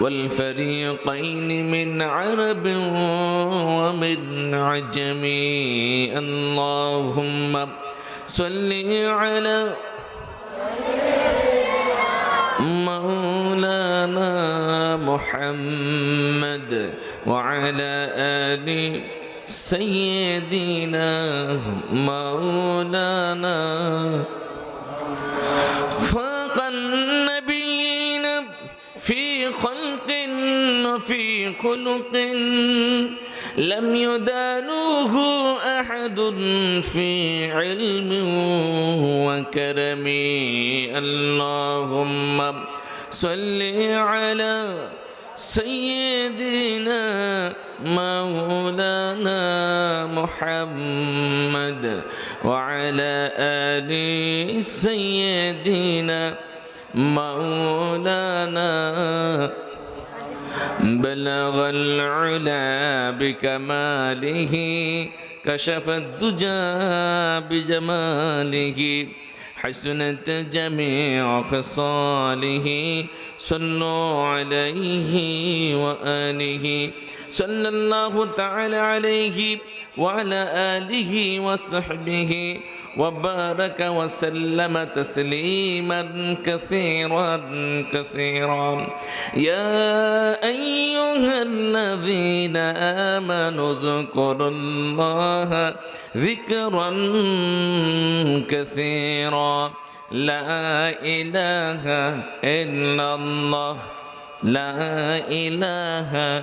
والفريقين من عرب ومن عجم. اللهم صل على مولانا محمد وعلى آل سيدنا مولانا خلق لم يدانوه أحد في علم وكرم. اللهم صل على سيدنا مولانا محمد وعلى آل سيدنا مولانا بلغ العلا بكماله كشف الدجى بجماله حسنت جميع خصاله. صلوا عليه وآله صلى الله تعالى عليه وعلى آله وصحبه. وبارك وسلم تسليما كثيرا كثيرا. يا أيها الذين آمنوا اذكروا الله ذكرا كثيرا. لا إله إلا الله. لا إله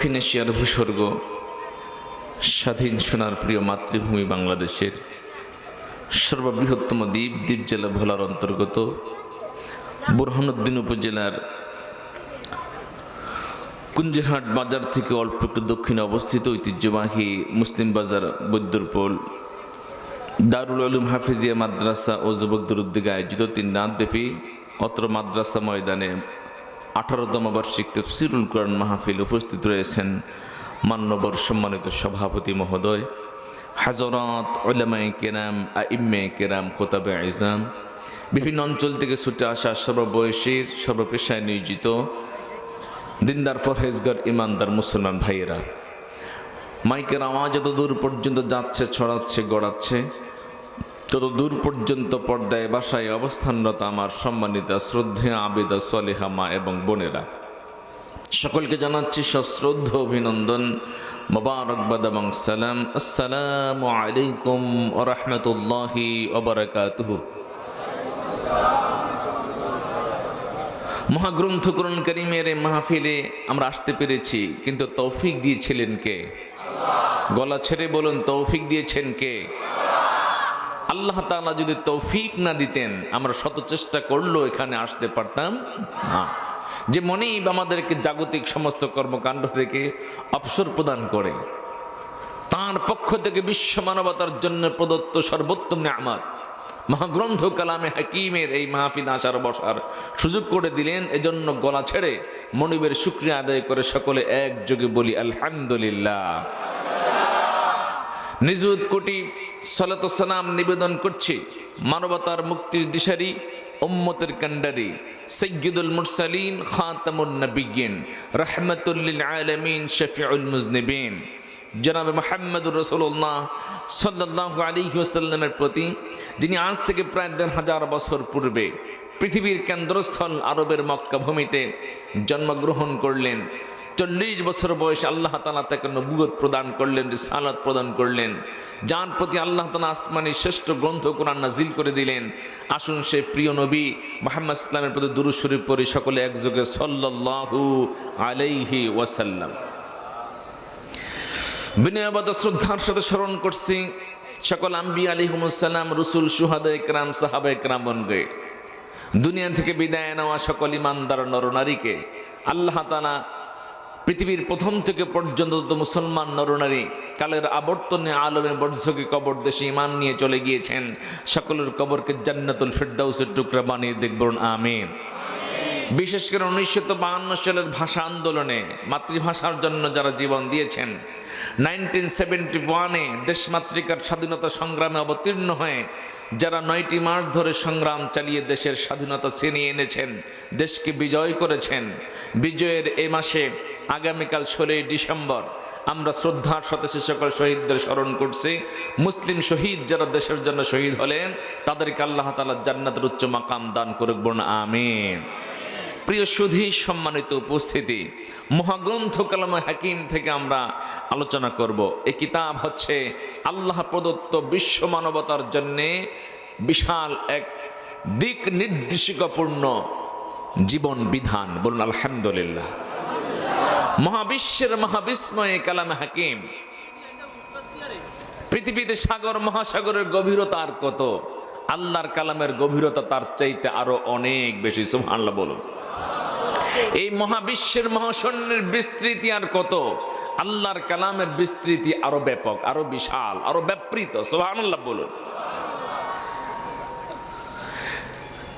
দক্ষিণ এশিয়ার ভূস্বর্গ, স্বাধীন সোনার প্রিয় মাতৃভূমি বাংলাদেশের সর্ববৃহত্তম দ্বীপ দ্বীপ জেলা ভোলার অন্তর্গত, বুরহানুদ্দিন উপজেলার কুঞ্জেরহাট বাজার থেকে অল্প একটু দক্ষিণে অবস্থিত ঐতিহ্যবাহী মুসলিম বাজার বৈদ্যরপোল। দারুল আলুম হাফিজিয়া মাদ্রাসা ও যুবকদের উদ্যোগে আয়োজিত তিন রাতব্যাপী অত্র মাদ্রাসা ময়দানে আঠারোতম বার্ষিক তফসিরুল কোরআন মাহফিল উপস্থিত রয়েছেন মান্যবর সম্মানিত সভাপতি মহোদয়, হাজরত ওলামাই কেরাম, আইম্মে কেরাম কোতাবে আইজাম, বিভিন্ন অঞ্চল থেকে ছুটে আসা সর্ববয়সীর, সর্বপেশায় নিয়োজিত দিনদার ফরহেজগর ইমানদার মুসলমান ভাইয়েরা। মাইকের আওয়াজ এত দূর পর্যন্ত যাচ্ছে, ছড়াচ্ছে, গড়াচ্ছে। তত দূর পর্যন্ত পর্দায় বাসায় অবস্থানরত আমার সম্মানিতা শ্রদ্ধেয় আবেদা সোয়ালেহা মা এবং বোনেরা, সকলকে জানাচ্ছি সশ্রদ্ধ অভিনন্দন মোবারকবাদ এবং সালাম। আসসালামু আলাইকুম ও রহমতুল্লাহি ওবরাকাতুহু মহাগ্রন্থ করণ করিমের মাহফিলে আমরা আসতে পেরেছি, কিন্তু তৌফিক দিয়েছিলেন কে? গলা ছেড়ে বলুন, তৌফিক দিয়েছেন কে? আল্লাহ তাআলা যদি তৌফিক না দিতেন, আমরা শত চেষ্টা করলেও এখানে আসতে পারতাম না। যে মনেই আমাদেরকে জাগতিক সমস্ত কর্মকাণ্ড থেকে অবসর প্রদান করে, তার পক্ষ থেকে বিশ্ব মানবতার জন্য প্রদত্ত সর্বোত্তম নিয়ামত, মহাগ্রন্থ কালামে হাকিমের এই মাহফিল আসার বসার সুযোগ করে দিলেন। এজন্য গলা ছেড়ে মনিবের শুক্রিয়া আদায় করে সকলে একযোগে বলি, আলহামদুলিল্লাহ। নিজুত কোটি সালাম নিবেদন করছি মানবতার মুক্তির দিশারি, উম্মতের কান্ডারি সৈয়দুল মুরসালিন, খাতামুন নবিগিন রহমতুল্লিল আলমিন, শফিউল মুজনিবিন। জনাব মোহাম্মদুর রসুল্লাহ সাল্লাহ আলী ওসাল্লামের প্রতি, যিনি আজ থেকে প্রায় দেড় হাজার বছর পূর্বে পৃথিবীর কেন্দ্রস্থল আরবের মক্কা ভূমিতে জন্মগ্রহণ করলেন। চল্লিশ বছর বয়সে আল্লাহ তালা তাকে নবুয়ত প্রদান করলেন সালাত প্রদান করলেন। যার প্রতি আল্লাহ তালা আসমানি শ্রেষ্ঠ গ্রন্থ কোরআন নাজিল করে দিলেন। আসুন সে প্রিয় নবী মোহাম্মদ ইসলামের প্রতি দুরুশরীফ পরে সকলে একযোগে সল্লাহু আলাইহি ওয়াসাল্লাম। বিনয়বাদ শ্রদ্ধার সাথে স্মরণ করছি সকল আম্বি আলিহমুসাল্লাম রসুল সুহাদা একরাম, সাহাবা বনগে দুনিয়া থেকে বিদায় নেওয়া সকল ইমানদার নরনারীকে আল্লাহ তালা পৃথিবীর প্রথম থেকে পর্যন্ত তো মুসলমান নরনারী কালের আবর্তনে আলমে বর্ষকে কবর দেশে ইমান নিয়ে চলে গিয়েছেন। সকলের কবরকে জান্নাতুল ফেরদাউসের টুকরা বানিয়ে দেখবেন আমিন। বিশেষ করে উনিশশো সালের ভাষা আন্দোলনে, মাতৃভাষার জন্য যারা জীবন দিয়েছেন, নাইনটিন সেভেন্টি ওয়ানে দেশমাতৃকার স্বাধীনতা সংগ্রামে অবতীর্ণ হয়ে যারা নয়টি মাস ধরে সংগ্রাম চালিয়ে দেশের স্বাধীনতা ছিনিয়ে এনেছেন, দেশকে বিজয় করেছেন, বিজয়ের এ মাসে আগামীকাল ষোলোই ডিসেম্বর আমরা শ্রদ্ধার সাথে সে সকল শহীদদের স্মরণ করছি। মুসলিম শহীদ যারা দেশের জন্য শহীদ হলেন, তাদেরকে আল্লাহ তালা জান্নাতের উচ্চ মাকাম দান করুক বোন আমিন। প্রিয় সুধী সম্মানিত উপস্থিতি, মহাগ্রন্থ কালাম হাকিম থেকে আমরা আলোচনা করব। এই কিতাব হচ্ছে আল্লাহ প্রদত্ত বিশ্ব মানবতার জন্যে বিশাল এক দিক নির্দেশিকাপূর্ণ জীবন বিধান। বলুন, আলহামদুলিল্লাহ। মহাবিশ্বের মহাবিস্ময়ে কালাম হাকিম। পৃথিবীতে সাগর, মহাসাগরের গভীরতা আর কত? আল্লাহর কালামের গভীরতা তার চাইতে আরও অনেক বেশি, সুবহানাল্লাহ বলুন। এই মহাবিশ্বের মহাশূন্যের বিস্তৃতি আর কত? আল্লাহর কালামের বিস্তৃতি আরও ব্যাপক, আরও বিশাল, আরও ব্যাপৃত, সুবহানাল্লাহ বলুন।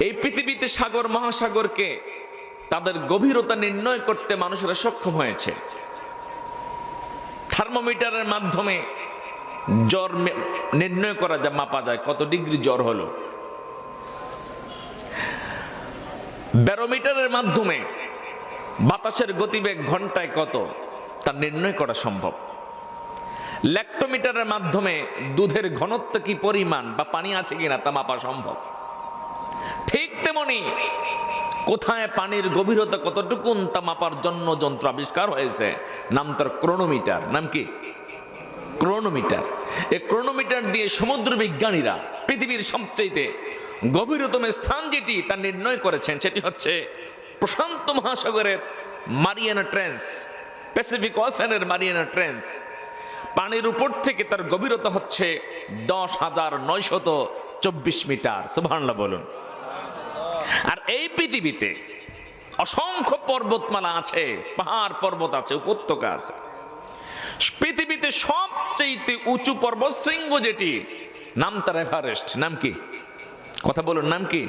এই পৃথিবীতে সাগর মহাসাগরকে তাদের গভীরতা নির্ণয় করতে মানুষেরা সক্ষম হয়েছে। থার্মোমিটারের মাধ্যমে জ্বর নির্ণয় করা যা মাপা যায়, কত ডিগ্রি জ্বর হলো। ব্যারোমিটারের মাধ্যমে বাতাসের গতিবেগ ঘন্টায় কত, তা নির্ণয় করা সম্ভব। ল্যাক্টোমিটারের মাধ্যমে দুধের ঘনত্ব কি পরিমাণ বা পানি আছে কিনা তা মাপা সম্ভব। ঠিক তেমনি কোথায় পানির গভীরতা কতটুকুন তা মাপার জন্য যন্ত্র আবিষ্কার হয়েছে? নাম তার ক্রোনোমিটার। নাম কি? ক্রোনোমিটার। এই ক্রোনোমিটার দিয়ে সমুদ্র বিজ্ঞানীরা পৃথিবীর সবচেয়ে গভীরতম স্থান যেটি তা নির্ণয় করেছেন সেটি হচ্ছে প্রশান্ত মহাসাগরের মারিয়ানা ট্রেন্স, প্যাসিফিক ওয়াসানের মারিয়ানা ট্রেন্স। পানির উপর থেকে তার গভীরতা হচ্ছে দশ হাজার নয়শত চব্বিশ মিটার। সুবহানাল্লাহ বলুন। আর এই পৃথিবীতে অসংখ্য পর্বতমালা আছে, পাহাড় পর্বত আছে, উপত্যকা আছে। পৃথিবীতে সবচেয়ে উঁচু পর্বত শৃঙ্গ যেটি, নাম তার এভারেস্ট। নাম কি? কথা বলুন, নাম কি?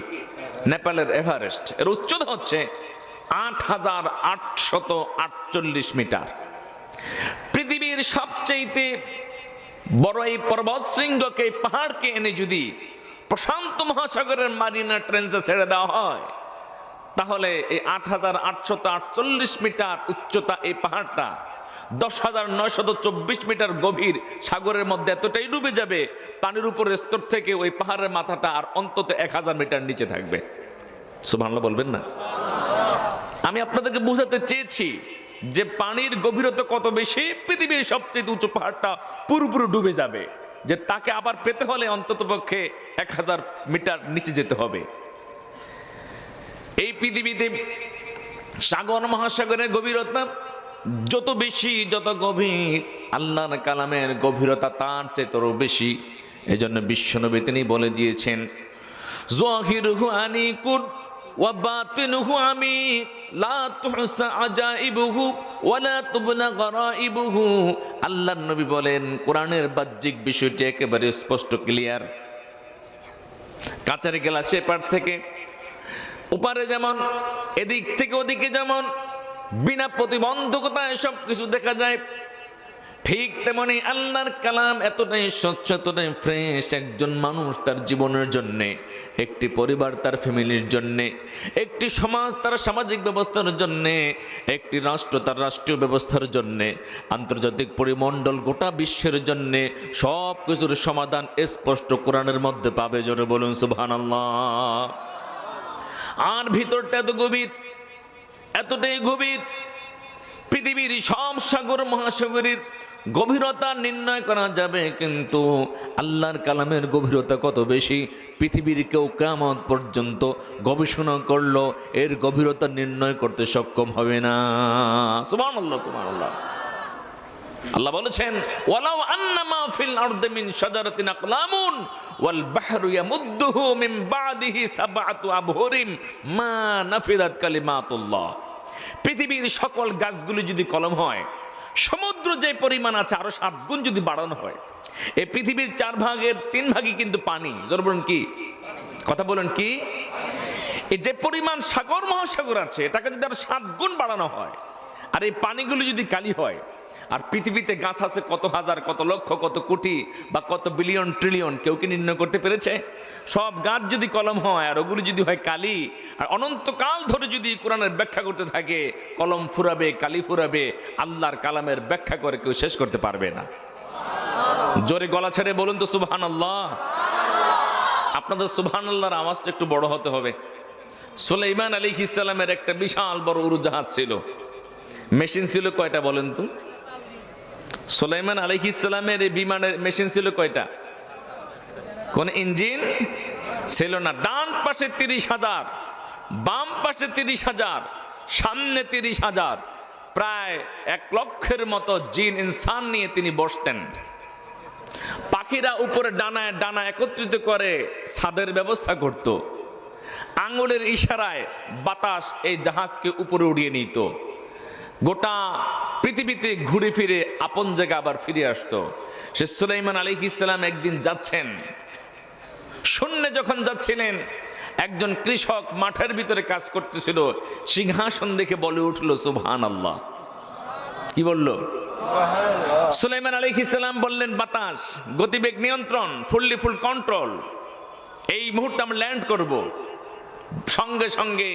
নেপালের এভারেস্ট। এর উচ্চতা হচ্ছে আট হাজার আটশত আটচল্লিশ মিটার। পৃথিবীর সবচেয়ে বড় এই পর্বত শৃঙ্গকে, পাহাড়কে এনে যদি প্রশান্ত মহাসাগরের মারিনা ট্রেন্সে ছেড়ে দেওয়া হয়। তাহলে এই আট হাজার আটশত আটচল্লিশ মিটার উচ্চতা এই পাহাড়টা দশ হাজার নয়শত চব্বিশ মিটার গভীর সাগরের মধ্যে এতটাই ডুবে যাবে, পানির উপরের স্তর থেকে ওই পাহাড়ের মাথাটা আর অন্তত এক হাজার মিটার নিচে থাকবে। সুবহানাল্লাহ বলবেন না? আমি আপনাদেরকে বুঝাতে চেয়েছি যে পানির গভীরতা কত বেশি, পৃথিবীর সবচেয়ে উঁচু পাহাড়টা পুরোপুরি ডুবে যাবে। যে তাকে আবার পেতে হলে অন্তত পক্ষে এক হাজার মিটার নিচে যেতে হবে। এই পৃথিবীতে সাগর, মহাসাগরের গভীরতা যত বেশি, যত গভীর, আল্লাহর কালামের গভীরতা তার চেতরও বেশি। এই জন্য বিশ্বনবী তিনি বলে দিয়েছেন জহিরহু আনিকুর ওয়া বাতিনহু আমি লা তুহসা আজাইবুহু ওয়ালা তুবলা গরাইবুহু। আল্লাহর নবী বলেন, কোরআনের বাহ্যিক বিষয়টি একেবারে স্পষ্ট, ক্লিয়ার। কাচারি গ্লাসে পার থেকে, ওপারে যেমন, এদিক থেকে ওদিকে যেমন, বিনা প্রতিবন্ধকতায় সব কিছু দেখা যায় ঠিক তেমনি আল্লাহর কালাম এতটাই স্বচ্ছ, এতটাই ফ্রেশ একজন মানুষ তার জীবনের জন্যে, একটি পরিবার তার ফ্যামিলির জন্যে, একটি সমাজ তার সামাজিক ব্যবস্থার জন্যে, একটি রাষ্ট্র তার রাষ্ট্রীয় ব্যবস্থার জন্যে, আন্তর্জাতিক পরিমণ্ডল গোটা বিশ্বের জন্যে সব কিছুর সমাধান স্পষ্ট কোরআনের মধ্যে পাবে, জোরে বলুন সুবহানাল্লাহ। আর ভিতরটা এত গভীর, এতটাই গভীর, পৃথিবীর সব সাগর, মহাসাগরের গভীরতা নির্ণয় করা যাবে, কিন্তু আল্লাহর কালামের গভীরতা কত বেশি? পৃথিবীর কেউ কেমন পর্যন্ত গবেষণা করল, এর গভীরতা নির্ণয় করতে সক্ষম হবে না। সুমান আল্লাহ সুমান আল্লাহ আল্লাহ বলেছেন, ওয়ালাউ আন্নামা ফিল আরদি মিন শাজারাতিন আকলামুন, ওয়াল বাহরু ইয়ামুদ্দুহু মিন বাদিহি সাবআতু আবহুরিন মা নাফিদাত কালিমাতুল্লাহ। পৃথিবীর সকল গাছগুলি যদি কলম হয় সমুদ্র যে পরিমাণ আছে, আরও সাত গুণ যদি বাড়ানো হয়। এই পৃথিবীর চার ভাগের তিন ভাগই কিন্তু পানি। জোর বলুন কি? কথা বলুন কি? এই যে পরিমাণ সাগর, মহাসাগর আছে, এটাকে যদি আরও সাত গুণ বাড়ানো হয়, আর এই পানিগুলো যদি কালি হয় আর পৃথিবীতে গাছ আছে কত হাজার, কত লক্ষ, কত কোটি বা কত বিলিয়ন, ট্রিলিয়ন, কেউ কি নির্ণয় করতে পেরেছে? সব গাছ যদি কলম হয় আর ওগুলো যদি হয় কালি, আর অনন্তকাল ধরে যদি কোরআনের ব্যাখ্যা করতে থাকে, কলম ফুরাবে, কালি ফুরাবে, আল্লাহর কালামের ব্যাখ্যা করে কেউ শেষ করতে পারবে না। জোরে গলা ছেড়ে বলুন তো সুবহান আল্লাহ আপনাদের সুবহান আল্লাহর আওয়াজটা একটু বড় হতে হবে। সুলাইমান আলী ইসলামের একটা বিশাল বড় উড়োজাহাজ ছিল। মেশিন ছিল কয়টা বলেন তো? সুলাইমান আলী ইসলামের এই বিমানের মেশিন ছিল কয়টা? কোন ইঞ্জিন ছিল না। ডান পাশে তিরিশ হাজার, বাম পাশে তিরিশ হাজার, সামনে তিরিশ হাজার, প্রায় এক লক্ষের মতো জিন, ইনসান নিয়ে তিনি বসতেন। পাখিরা উপরে ডানায় ডানা একত্রিত করে ছাদের ব্যবস্থা করত। আঙুলের ইশারায় বাতাস এই জাহাজকে উপরে উড়িয়ে নিত। গোটা পৃথিবীতে ঘুরে ফিরে আপন জায়গা আবার ফিরে আসতো। সে সুলাইমান আলী ইসলাম একদিন যাচ্ছেন। শূন্যে যখন যাচ্ছিলেন একজন কৃষক মাঠের ভিতরে কাজ করতেছিল। সিংহাসন দেখে বলে উঠল সুবহান আল্লাহ কি বলল? সুলাইমান আলী ইসলাম বললেন বাতাস গতিবেগ নিয়ন্ত্রণ ফুললি ফুল কন্ট্রোল এই মুহূর্তে আমরা ল্যান্ড করব। সঙ্গে সঙ্গে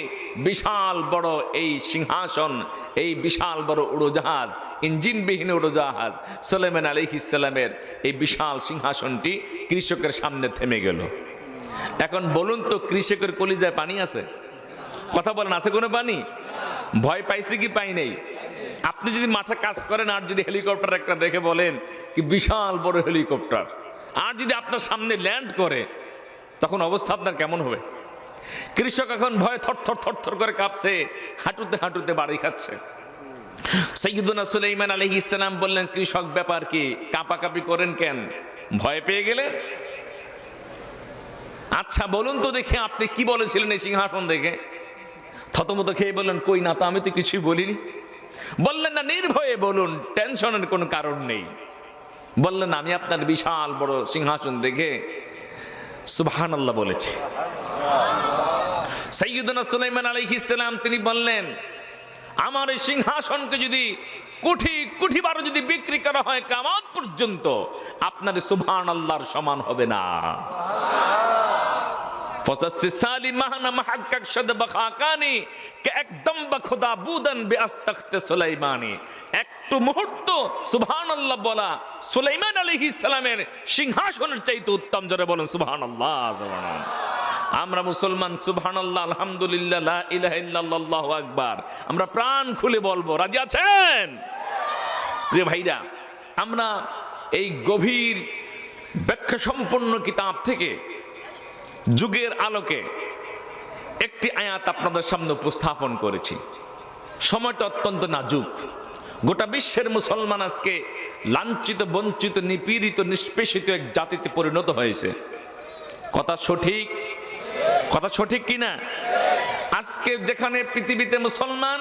বিশাল বড় এই সিংহাসন, এই বিশাল বড় উড়োজাহাজ, ইঞ্জিনবিহীন উড়োজাহাজ সুলাইমান আলী ইসলামের এই বিশাল সিংহাসনটি কৃষকের সামনে থেমে গেল। এখন বলুন তো, কৃষকের কলিজায় পানি আছে? কথা বলেন, আছে কোনো পানি? ভয় পাইছে কি পাই নেই? আপনি যদি মাঠে কাজ করেন, আর যদি হেলিকপ্টার একটা দেখে বলেন কি বিশাল বড় হেলিকপ্টার, আর যদি আপনার সামনে ল্যান্ড করে, তখন অবস্থা আপনার কেমন হবে? কৃষক এখন ভয় থর থর থর থর করে কাঁপছে, হাঁটুতে হাঁটুতে বাড়ি খাচ্ছে। সৈয়দুনা সুলাইমান আলহ ইসলাম বললেন, কৃষক ব্যাপার কি? কাঁপাকাপি করেন কেন? ভয় পেয়ে গেলেন? আচ্ছা বলুন তো দেখে আপনি কি বলেছিলেন এই সিংহাসন দেখে? থতমত খেয়ে বললেন, কই না তো আমি তো কিছুই বলিনি। বললেন, না, নির্ভয়ে বলুন, টেনশনের কোনো কারণ নেই। বললেন, আমি আপনার বিশাল বড় সিংহাসন দেখে সুবহান বলেছি। সৈয়দনা সুলাইমান আলী ইসলাম তিনি বললেন, আমার এই সিংহাসনকে যদি কুঠি কুঠি বারো যদি বিক্রি করা হয়, কামাত পর্যন্ত আপনার সুবহান আল্লাহর সমান হবে না। কে একদম বখুদা একটু মুহূর্ত বলা সুলাইমান সিংহাসনের চাইতে উত্তম, জোরে বলেন সুবহানাল্লাহ আমরা মুসলমান, সুবহানাল্লাহ, আলহামদুলিল্লাহ, লা ইলাহা ইল্লাল্লাহ আকবার। আমরা প্রাণ খুলে বলব, রাজি আছেন? প্রিয় ভাইরা, আমরা এই গভীর ব্যাখ্যা সম্পন্ন কিতাব থেকে যুগের আলোকে একটি আয়াত আপনাদের সামনে উপস্থাপন করেছি। সময়টা অত্যন্ত নাজুক। গোটা বিশ্বের মুসলমান আজকে লাঞ্ছিত, বঞ্চিত, নিপীড়িত, নিষ্পেষিত এক জাতিতে পরিণত হয়েছে। কথা সঠিক কথা সঠিক কিনা? আজকে যেখানে পৃথিবীতে মুসলমান,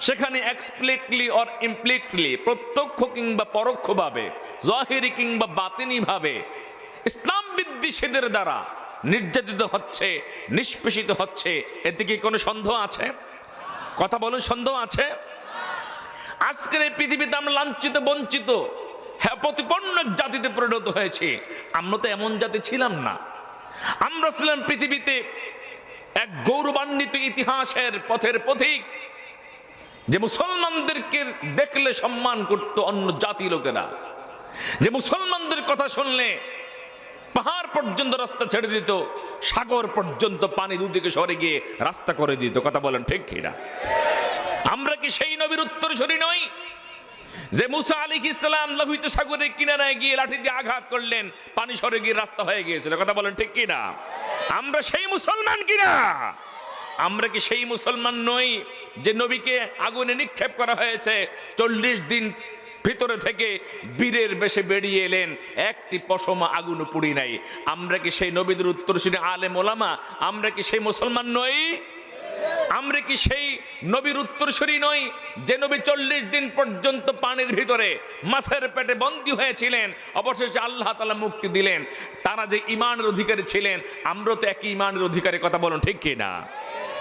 সেখানে এক্সপ্লিকলি অর ইমপ্লিকলি প্রত্যক্ষ কিংবা পরোক্ষভাবে, জহিরি কিংবা বাতিনি ভাবে ইসলাম বিদ্বেষীদের দ্বারা নির্যাতিত হচ্ছে, নিষ্পেষিত হচ্ছে, এতে কি কোনো সন্দেহ আছে? কথা বলুন, সন্দেহ আছে? আজকের এই পৃথিবীতে আমরা লাঞ্ছিত, বঞ্চিত হ্যাঁ প্রতিপন্ন জাতিতে পরিণত হয়েছে। আমরা তো এমন জাতি ছিলাম না। আমরা ছিলাম পৃথিবীতে এক গৌরবান্বিত ইতিহাসের পথের পথিক যে মুসলমানদেরকে দেখলে সম্মান করত অন্য জাতি লোকেরা। যে মুসলমানদের কথা শুনলে পাহাড় পর্যন্ত রাস্তা ছেড়ে দিত, সাগর পর্যন্ত পানি দুদিকে সরে গিয়ে রাস্তা করে দিত। কথা বলেন ঠিক কিনা? আমরা কি সেই নবীর উত্তরসূরি নই? যে মুসা আলী ইসলাম লোহিত সাগরের কিনারায় গিয়ে লাঠি দিয়ে আঘাত করলেন, পানি সরে গিয়ে রাস্তা হয়ে গিয়েছিল। কথা বলেন ঠিক কিনা? আমরা সেই মুসলমান কিনা? আমরা কি সেই মুসলমান নই যে নবীকে আগুনে নিক্ষেপ করা হয়েছে, চল্লিশ দিন ভিতরে থেকে বীরের বেশে বেরিয়ে এলেন, একটি পশমা আগুন পুড়ি নাই। আমরা কি সেই নবীদের উত্তর উত্তরসূরি আলেম মোলামা আমরা কি সেই মুসলমান নই? আমরা কি সেই নবীর উত্তরসূরি নই যে নবী চল্লিশ দিন পর্যন্ত পানির ভিতরে মাছের পেটে বন্দী হয়েছিলেন? অবশেষে আল্লাহ তালা মুক্তি দিলেন। তারা যে ইমানের অধিকারী ছিলেন আমরা তো একই ইমানের অধিকারী কথা বলুন, ঠিক কিনা?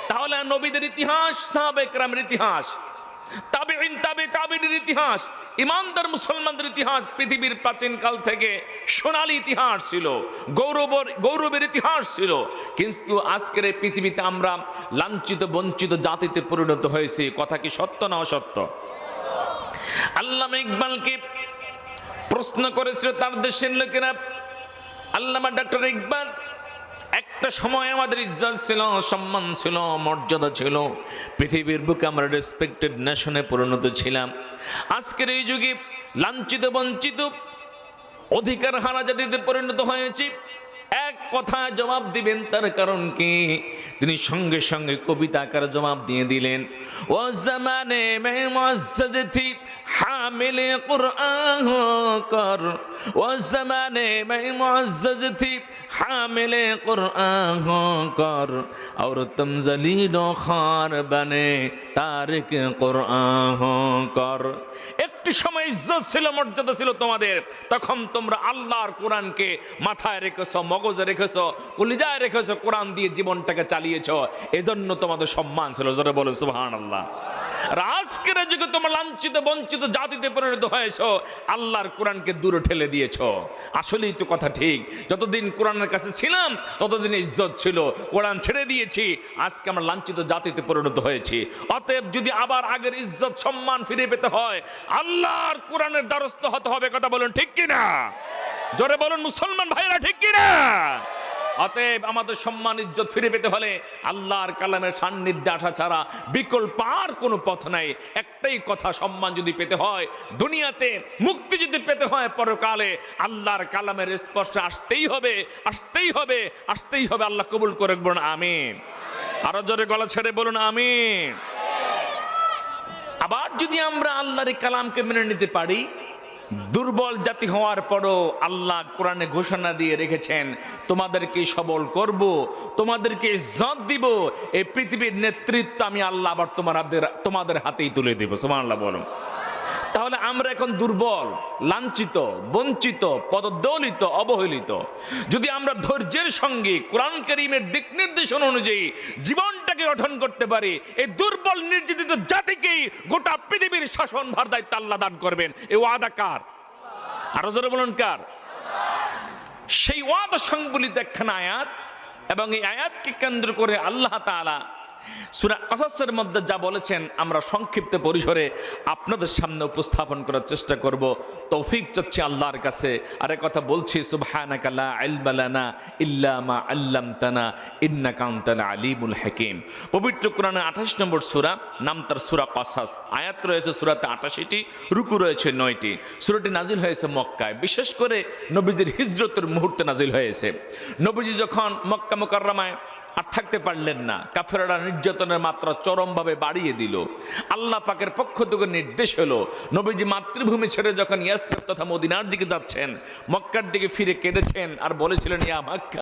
তাহলে আর নবীদের ইতিহাস সাহাবেকরামের ইতিহাস তাবে তাবে তাবিনের ইতিহাস ইমানদার মুসলমানদের ইতিহাস পৃথিবীর প্রাচীন কাল থেকে সোনালী ইতিহাস ছিল, গৌরবর, গৌরবের ইতিহাস ছিল। কিন্তু আজকের এই পৃথিবীতে আমরা লাঞ্ছিত, বঞ্চিত জাতিতে পরিণত হয়েছি। কথা কি সত্য না অসত্য? আল্লামা ইকবালকে প্রশ্ন করেছিল তার দেশের লোকেরা, আল্লামা ডক্টর ইকবাল, একটা সময় আমাদের ইজ্জত ছিল, সম্মান ছিল, মর্যাদা ছিল। পৃথিবীর বুকে আমরা রেসপেক্টেড নেশনে পরিণত ছিলাম। আজকের এই যুগে লাঞ্ছিত, বঞ্চিত, অধিকার হারা জাতিতে পরিণত হয়েছে। এক কথা জবাব দিবেন, তার কারণ কি? তিনি সঙ্গে সঙ্গে কবিতা আকার জবাব দিয়ে দিলেন, ও জামানে মে হামিলে কুরআন কর ও জামানে মে মসজিদি হামিলে কুরআন কর और तुम जलील खार बने तारिक कुरआन কর একটি সময় ইজ্জত ছিল মর্যাদা ছিল তোমাদের তখন তোমরা আল্লাহর কোরআনকে মাথায় রেখেছো মগজে রেখেছো কলিজায় রেখেছো কোরআন দিয়ে জীবনটাকে চালিয়েছো এজন্য তোমাদের সম্মান ছিল জোরে বলো সুবহান আল্লাহ আর আজকের যুগে তোমরা লাঞ্ছিত, বঞ্চিত, জাতিতে পরিণত হয়েছো, আল্লাহর কোরআনকে দূরে ঠেলে দিয়েছ। আসলেই তো কথা ঠিক। যতদিন কোরআনের কাছে ছিলাম, ততদিন ইজ্জত ছিল। কোরআন ছেড়ে দিয়েছি, আজকে আমরা লাঞ্ছিত জাতিতে পরিণত হয়েছি। অতএব যদি আবার আগের ইজ্জত, সম্মান ফিরে পেতে হয়, আল্লাহর কোরআনের দ্বারস্থ হতে হবে, কথা বলুন ঠিক কিনা? জোরে বলুন, মুসলমান ভাইরা, ঠিক কিনা? অতএব আমাদের সম্মান, ইজ্জত ফিরে পেতে হলে আল্লাহর কালামের সান্নিধ্যে আসা ছাড়া বিকল্প আর কোনো পথ নাই। একটাই কথা সম্মান যদি পেতে হয়, দুনিয়াতে মুক্তি যদি পেতে হয় পরকালে, আল্লাহর কালামের স্পর্শে আসতেই হবে আসতেই হবে আসতেই হবে। আল্লাহ কবুল করে বলুন আমিন। আরও জোরে গলা ছেড়ে বলুন, আমিন। আবার যদি আমরা আল্লাহর কালামকে মেনে নিতে পারি দুর্বল জাতি হওয়ার পরও আল্লাহ কোরআনে ঘোষণা দিয়ে রেখেছেন, তোমাদেরকে সবল করব, তোমাদেরকে ইজ্জত দিব, এই পৃথিবীর নেতৃত্ব আমি আল্লাহ আবার তোমার তোমাদের হাতেই তুলে দেবো। সোমান আল্লাহ বলুন। তাহলে আমরা এখন দুর্বল, লাঞ্ছিত, বঞ্চিত, পদদলিত, অবহেলিত। যদি আমরা ধৈর্যের সঙ্গে কোরআন করিমের দিক নির্দেশন অনুযায়ী জীবনটাকে গঠন করতে পারি এই দুর্বল নির্যাতিত জাতিকেই গোটা পৃথিবীর শাসন ভার দায়িত্ব আল্লাহ দান করবেন। এই ওয়াদা কার? আরও জোরে বলুন কার? সেই ওয়াদা সংবলিত একখানা আয়াত এবং এই আয়াতকে কেন্দ্র করে আল্লাহ তাআলা সুরা কাসাসের মধ্যে যা বলেছেন, আমরা সংক্ষিপ্ত পরিসরে আপনাদের সামনে উপস্থাপন করার চেষ্টা করব। তৌফিক চাচ্ছি আল্লাহর কাছে। আরে কথা বলছি আল্লামতানা আলিমুল হাকিম। পবিত্র কোরআনে 28 নম্বর সুরা, নাম তার সূরা কাসাস। আয়াত রয়েছে সুরাতে 88টি রুকু রয়েছে 9টি সূরাটি নাজিল হয়েছে মক্কায়। বিশেষ করে নবীজির হিজরতের মুহূর্তে নাজিল হয়েছে। নবীজি যখন মক্কা মুকাররমায় আর থাকতে পারলেন না। কাফেররা নির্যাতনের মাত্রা চরমভাবে বাড়িয়ে দিল। আল্লাহ পাকের পক্ষ থেকে নির্দেশ হলো, নবীজি মাতৃভূমি ছেড়ে যখন ইয়াসরিফ তথা মদিনার দিকে যাচ্ছেন, মক্কার দিকে ফিরে কেঁদেছেন আর বলেছিলেন, ইয়া মক্কা।